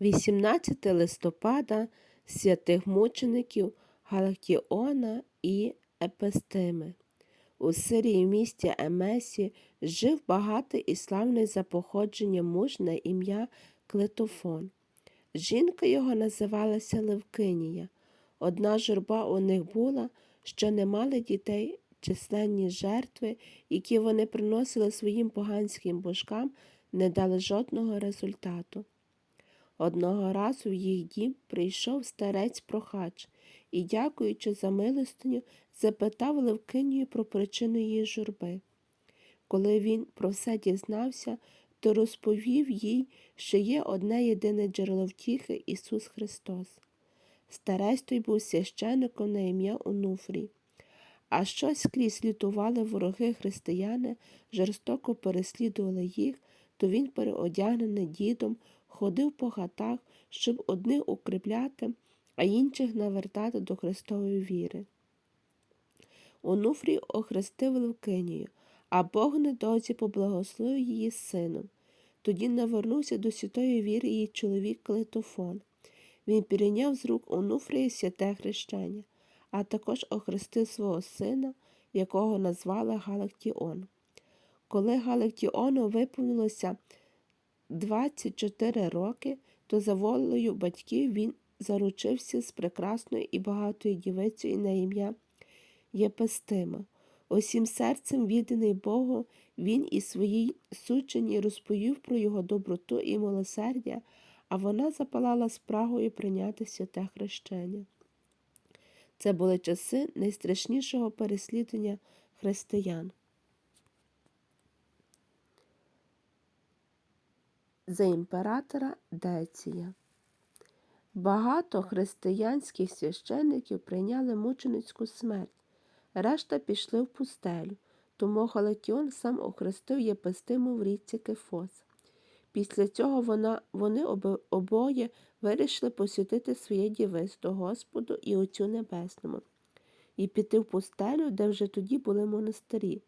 18 листопада святих мучеників Галактіона і Епистими. У Сирії в місті Емесі жив багатий і славний за походженням муж на ім'я Клетофон. Жінка його називалася Левкинія. Одна журба у них була, що не мали дітей, численні жертви, які вони приносили своїм поганським божкам, не дали жодного результату. Одного разу в їх дім прийшов старець прохач і, дякуючи за милостиню, запитав Левкинію про причину її журби. Коли він про все дізнався, то розповів їй, що є одне єдине джерело втіхи Ісус Христос. Старець той був священником на ім'я Онуфрій. А щось скрізь лютували вороги християни, жорстоко переслідували їх, то він, переодягнений дідом, ходив по хатах, щоб одних укріпляти, а інших навертати до Христової віри. Онуфрій охрестив Левкинію, а Бог недовзі поблагословив її сином. Тоді навернувся до святої віри її чоловік Клетофон. Він перейняв з рук Онуфрія святе хрещення, а також охрестив свого сина, якого назвали Галактіон. Коли Галактіону виповнилося 24 роки, то за волею батьків він заручився з прекрасною і багатою дівицею на ім'я Єпестима. Усім серцем відданий Богу, він і своїй сучені розповів про його доброту і милосердя, а вона запалала спрагою прийняти святе хрещення. Це були часи найстрашнішого переслідування християн. За імператора Деція. Багато християнських священників прийняли мученицьку смерть, решта пішли в пустелю, тому Галатіон сам охрестив Єпистиму в річці Кефос. Після цього вона, вони обоє вирішили посвятити своє дівиство Господу і Отцю Небесному і піти в пустелю, де вже тоді були монастирі.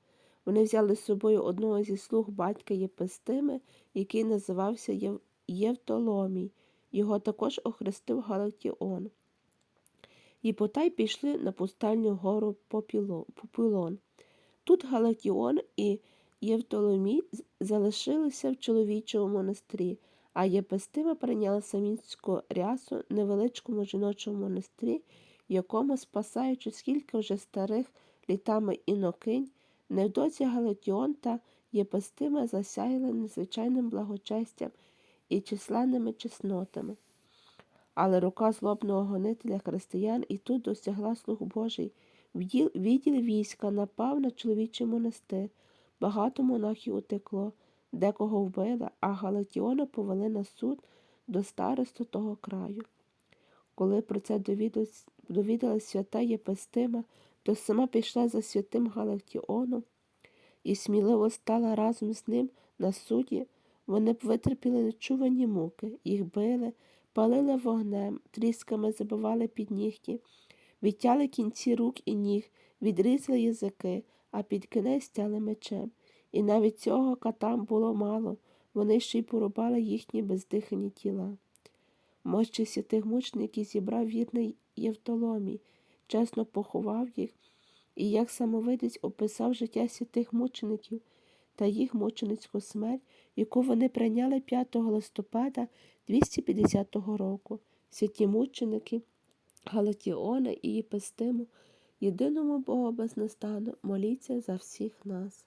Вони взяли з собою одного зі слуг батька Єпистими, який називався Єв... Євтоломій. Його також охрестив Галактіон. І потай пішли на пустельню гору Попіло- Попілон. Тут Галактіон і Євтоломій залишилися в чоловічому монастирі, а Єпистима прийняла самінську рясу невеличкому жіночому монастирі, якому, спасаючи скільки вже старих літами інокинь, невдовзі Галатіон та Єпистима засяяли незвичайним благочестям і численними чеснотами. Але рука злобного гонителя християн і тут досягла слух Божий. Відділ, війська напав на чоловічий монастир. Багато монахів утекло, декого вбили, а Галатіона повели на суд до старосту того краю. Коли про це довідалась свята Єпистима, то сама пішла за святим Галактіоном і сміливо стала разом з ним на суді. Вони б витерпіли нечувані муки, їх били, палили вогнем, трісками забивали під нігті, відтяли кінці рук і ніг, відрізали язики, а під кінець стяли мечем. І навіть цього катам було мало, вони ще й порубали їхні бездихані тіла. Мощі святих мучеників зібрав вірний Євтоломій, чесно поховав їх і як самовидець описав життя святих мучеників та їх мученицьку смерть, яку вони прийняли 5 листопада 250 року. Святі мученики Галатіона і Єпистиму, єдиному Богу безнастану, моліться за всіх нас.